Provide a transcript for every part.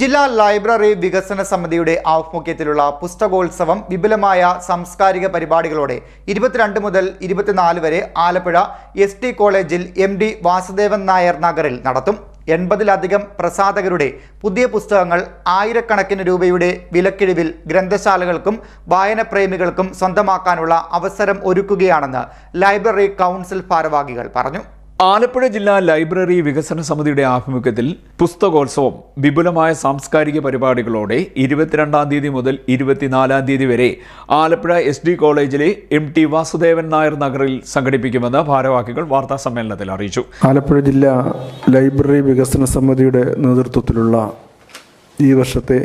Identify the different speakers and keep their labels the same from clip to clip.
Speaker 1: ജില്ലാ ലൈബ്രറി വികസന സമിതിയുടെ ആഭിമുഖ്യത്തിലുള്ള പുസ്തകോത്സവം വിപുലമായ സാംസ്കാരിക പരിപാടികളോടെ ഇരുപത്തിരണ്ട് മുതൽ ഇരുപത്തിനാല് വരെ ആലപ്പുഴ എസ് ടി കോളേജിൽ എം ഡി വാസുദേവൻ നായർ നഗറിൽ നടത്തും. എൺപതിലധികം പ്രസാധകരുടെ പുതിയ പുസ്തകങ്ങൾ ആയിരക്കണക്കിന് രൂപയുടെ വിലക്കിഴിവിൽ ഗ്രന്ഥശാലകൾക്കും വായനപ്രേമികൾക്കും സ്വന്തമാക്കാനുള്ള അവസരം ഒരുക്കുകയാണെന്ന് ലൈബ്രറി കൗൺസിൽ ഭാരവാഹികൾ പറഞ്ഞു.
Speaker 2: ആലപ്പുഴ ജില്ലാ ലൈബ്രറി വികസന സമിതിയുടെ ആഭിമുഖ്യത്തിൽ പുസ്തകോത്സവം വിപുലമായ സാംസ്കാരിക പരിപാടികളോടെ ഇരുപത്തിരണ്ടാം തീയതി മുതൽ ഇരുപത്തിനാലാം തീയതി വരെ ആലപ്പുഴ എസ് ഡി കോളേജിലെ എം ടി വാസുദേവൻ നായർ നഗറിൽ സംഘടിപ്പിക്കുമെന്ന് ഭാരവാഹികൾ വാർത്താ സമ്മേളനത്തിൽ അറിയിച്ചു.
Speaker 3: ആലപ്പുഴ ജില്ലാ ലൈബ്രറി വികസന സമിതിയുടെ നേതൃത്വത്തിലുള്ള ഈ വർഷത്തെ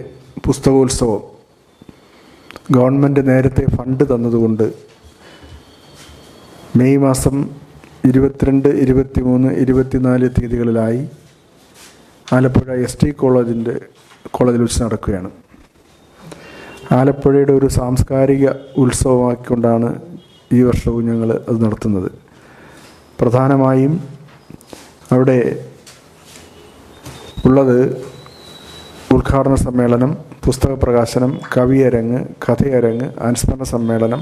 Speaker 3: പുസ്തകോത്സവം ഗവൺമെന്റ് നേരത്തെ ഫണ്ട് തന്നതുകൊണ്ട് മെയ് മാസം ഇരുപത്തിരണ്ട് ഇരുപത്തിമൂന്ന് ഇരുപത്തിനാല് തീയതികളിലായി ആലപ്പുഴ എസ് ടി കോളേജിന്റെ കോളേജിൽ വെച്ച് നടക്കുകയാണ്. ആലപ്പുഴയുടെ ഒരു സാംസ്കാരിക ഉത്സവമാക്കിക്കൊണ്ടാണ് ഈ വർഷവും ഞങ്ങൾ അത് നടത്തുന്നത്. പ്രധാനമായും അവിടെ ഉള്ളത് ഉദ്ഘാടന സമ്മേളനം പുസ്തക പ്രകാശനം കവിയരങ്ങ് കഥയരങ്ങ് അനുസ്മരണ സമ്മേളനം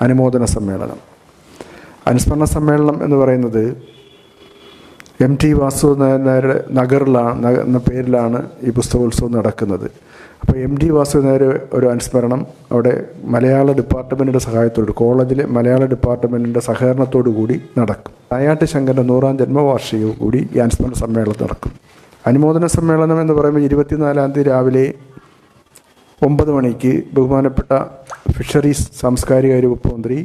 Speaker 3: അനുമോദന സമ്മേളനം. അനുസ്മരണ സമ്മേളനം എന്ന് പറയുന്നത് എം ടി വാസു നായരുടെ നഗറിലാണ് നഗ എന്ന പേരിലാണ് ഈ പുസ്തകോത്സവം നടക്കുന്നത്. അപ്പോൾ എം ടി വാസു നായർ ഒരു അനുസ്മരണം അവിടെ മലയാള ഡിപ്പാർട്ട്മെന്റിന്റെ സഹായത്തോട് കോളേജിലെ മലയാള ഡിപ്പാർട്ട്മെന്റിന്റെ സഹകരണത്തോടു കൂടി നടക്കും. നായാട്ട് ശങ്കരന്റെ നൂറാം ജന്മവാർഷികവും കൂടി ഈ അനുസ്മരണ സമ്മേളനം നടക്കും. അനുമോദന സമ്മേളനം എന്ന് പറയുമ്പോൾ ഇരുപത്തിനാലാം തീയതി രാവിലെ ഒമ്പത് മണിക്ക് ബഹുമാനപ്പെട്ട ഫിഷറീസ് സാംസ്കാരിക വകുപ്പ് മന്ത്രി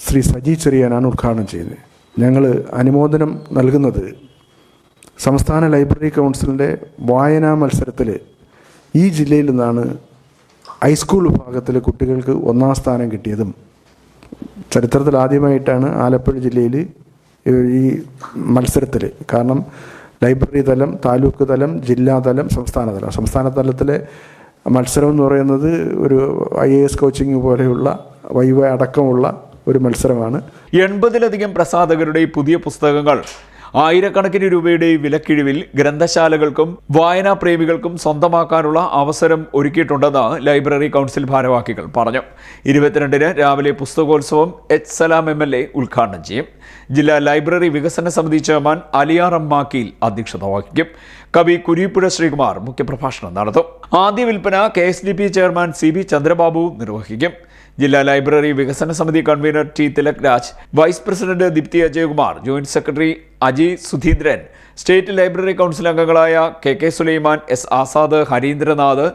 Speaker 3: ശ്രീ സജി ചെറിയാനാണ് ഉദ്ഘാടനം ചെയ്യുന്നത് ഞങ്ങൾ അനുമോദനം നൽകുന്നത് സംസ്ഥാന ലൈബ്രറി കൗൺസിലിന്റെ വായനാ മത്സരത്തിൽ ഈ ജില്ലയിൽ നിന്നാണ് ഹൈസ്കൂൾ വിഭാഗത്തിൽ കുട്ടികൾക്ക് ഒന്നാം സ്ഥാനം കിട്ടിയതും. ചരിത്രത്തിൽ ആദ്യമായിട്ടാണ് ആലപ്പുഴ ജില്ലയിൽ ഈ മത്സരത്തിൽ കാരണം ലൈബ്രറി തലം താലൂക്ക് തലം ജില്ലാ തലം സംസ്ഥാന തലം. സംസ്ഥാന തലത്തിലെ മത്സരം എന്ന് പറയുന്നത് ഒരു ഐ എ എസ് കോച്ചിങ് പോലെയുള്ള വൈവ അടക്കമുള്ള ഒരു മത്സരമാണ്.
Speaker 2: എൺപതിലധികം പ്രസാധകരുടെ പുതിയ പുസ്തകങ്ങൾ ആയിരക്കണക്കിന് രൂപയുടെ വിലക്കിഴിവിൽ ഗ്രന്ഥശാലകൾക്കും വായനാ പ്രേമികൾക്കും സ്വന്തമാക്കാനുള്ള അവസരം ഒരുക്കിയിട്ടുണ്ടെന്ന് ലൈബ്രറി കൗൺസിൽ ഭാരവാഹികൾ പറഞ്ഞു. ഇരുപത്തിരണ്ടിന് രാവിലെ പുസ്തകോത്സവം H Salam M L A ഉദ്ഘാടനം ചെയ്യും. ജില്ലാ ലൈബ്രറി വികസന സമിതി ചെയർമാൻ അലിയാർ എം മാക്കീൽ അധ്യക്ഷത വഹിക്കും. കവി കുരിപ്പുഴ ശ്രീകുമാർ മുഖ്യപ്രഭാഷണം നടത്തും. ആദ്യ വിൽപ്പന K S D P chairman C B Chandrababu നിർവഹിക്കും. ജില്ലാ ലൈബ്രറി വികസന സമിതി convener T Thilak Raj vice president Deepthi Ajayakumar joint secretary Aji Sudheendran state library council അംഗങ്ങളായ K K Sulaiman S Azad Harindranath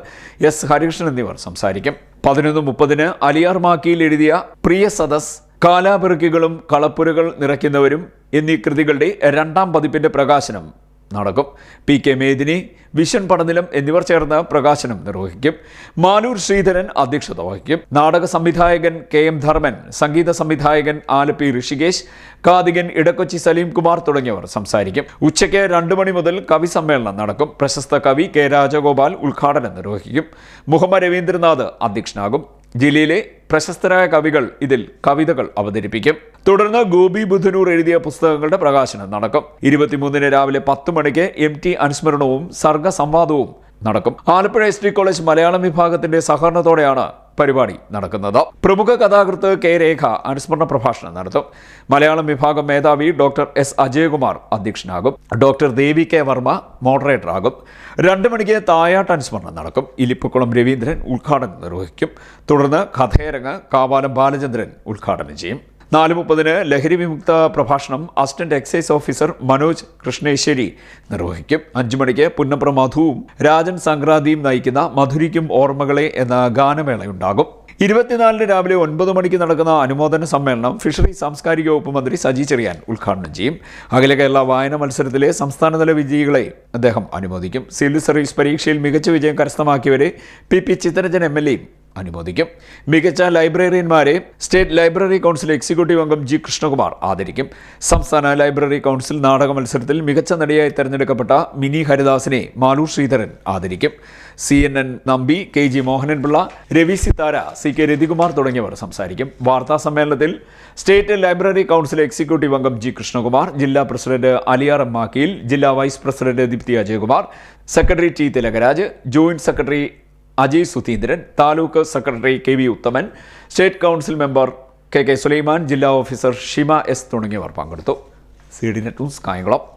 Speaker 2: S Harikrishnan എന്നിവർ സംസാരിക്കും. പതിനൊന്ന് മുപ്പതിന് അലിയാർ മാക്കിയിൽ എഴുതിയ പ്രിയ സദസ് കാലാപെറുക്കികളും കളപ്പുരകൾ നിറയ്ക്കുന്നവരും എന്നീ കൃതികളുടെ രണ്ടാം പതിപ്പിന്റെ പ്രകാശനം നടക്കും. P K Medini Vision Padanilam എന്നിവർ ചേർന്ന് പ്രകാശനം നിർവഹിക്കും. മാനൂർ ശ്രീധരൻ അധ്യക്ഷത വഹിക്കും. നാടക സംവിധായകൻ കെ എം ധർമ്മൻ സംഗീത സംവിധായകൻ ആലപ്പി ഋഷികേശ് കാതികൻ ഇടക്കൊച്ചി സലീം കുമാർ തുടങ്ങിയവർ സംസാരിക്കും. ഉച്ചയ്ക്ക് രണ്ടു മണി മുതൽ കവി സമ്മേളനം നടക്കും. പ്രശസ്ത കവി കെ രാജഗോപാൽ ഉദ്ഘാടനം നിർവഹിക്കും. മുഹമ്മദ് രവീന്ദ്രനാഥ് അധ്യക്ഷനാകും. ജില്ലയിലെ പ്രശസ്തരായ കവികൾ ഇതിൽ കവിതകൾ അവതരിപ്പിക്കും. തുടർന്ന് ഗോപി ബുധനൂർ എഴുതിയ പുസ്തകങ്ങളുടെ പ്രകാശനം നടക്കും. ഇരുപത്തിമൂന്നിന് രാവിലെ പത്ത് മണിക്ക് എം ടി അനുസ്മരണവും സർഗസംവാദവും നടക്കും. Alappuzha S D college Malayalam വിഭാഗത്തിന്റെ സഹകരണത്തോടെയാണ് പരിപാടി നടക്കുന്നത്. പ്രമുഖ കഥാകൃത്ത് കെ രേഖ അനുസ്മരണ പ്രഭാഷണം നടത്തും. മലയാളം വിഭാഗം മേധാവി doctor S Ajayakumar അധ്യക്ഷനാകും. Doctor Devi K Varma moderator ആകും. രണ്ട് മണിക്ക് തായാട്ട് അനുസ്മരണം നടക്കും. ഇലിപ്പക്കുളം രവീന്ദ്രൻ ഉദ്ഘാടനം നിർവഹിക്കും. തുടർന്ന് കഥയരങ്ങ് കാവാലം ബാലചന്ദ്രൻ ഉദ്ഘാടനം ചെയ്യും. നാല് മുപ്പതിന് ലഹരി വിമുക്ത പ്രഭാഷണം assistant excise officer Manoj Krishneswari നിർവഹിക്കും. അഞ്ചു മണിക്ക് പുന്നപ്ര മധുവും രാജൻ സംക്രാന്തിയും നയിക്കുന്ന മധുരിക്കും ഓർമ്മകളെ എന്ന ഗാനമേളയുണ്ടാകും. ഇരുപത്തിനാലിന് രാവിലെ ഒൻപത് മണിക്ക് നടക്കുന്ന അനുമോദന സമ്മേളനം ഫിഷറി സാംസ്കാരിക വകുപ്പ് മന്ത്രി സജി ചെറിയാൻ ഉദ്ഘാടനം ചെയ്യും. അഖില കേരള വായന മത്സരത്തിലെ സംസ്ഥാനതല വിജയികളെ അദ്ദേഹം അനുമോദിക്കും. സിവിൽ സർവീസ് പരീക്ഷയിൽ മികച്ച വിജയം കരസ്ഥമാക്കിയവരെ P P Chitharanjan M L എയും അനുമോദിക്കും. മികച്ച ലൈബ്രറിയന്മാരെ സ്റ്റേറ്റ് ലൈബ്രറി കൗൺസിൽ എക്സിക്യൂട്ടീവ് അംഗം ജി കൃഷ്ണകുമാർ ആദരിക്കും. സംസ്ഥാന ലൈബ്രറി കൗൺസിൽ നാടക മത്സരത്തിൽ മികച്ച നടിയായി തെരഞ്ഞെടുക്കപ്പെട്ട മിനി ഹരിദാസിനെ മാലു ശ്രീധരൻ ആദരിക്കും. C N N Nambi K G Mohananpillai Ravi Sithara C K Rathikumar തുടങ്ങിയവർ സംസാരിക്കും. വാർത്താ സമ്മേളനത്തിൽ സ്റ്റേറ്റ് ലൈബ്രറി കൗൺസിൽ എക്സിക്യൂട്ടീവ് അംഗം ജി കൃഷ്ണകുമാർ ജില്ലാ പ്രസിഡന്റ് അലിയാർ മാക്കീൽ ജില്ലാ vice president Deepthi Ajayakumar secretary T Thilakaraj joint secretary Ajay Sudheendran taluk secretary K V Uthaman state council member K K Sulaiman ജില്ലാ officer Shima S തുടങ്ങിയവർ പങ്കെടുത്തു. C D net news Kayamkulam.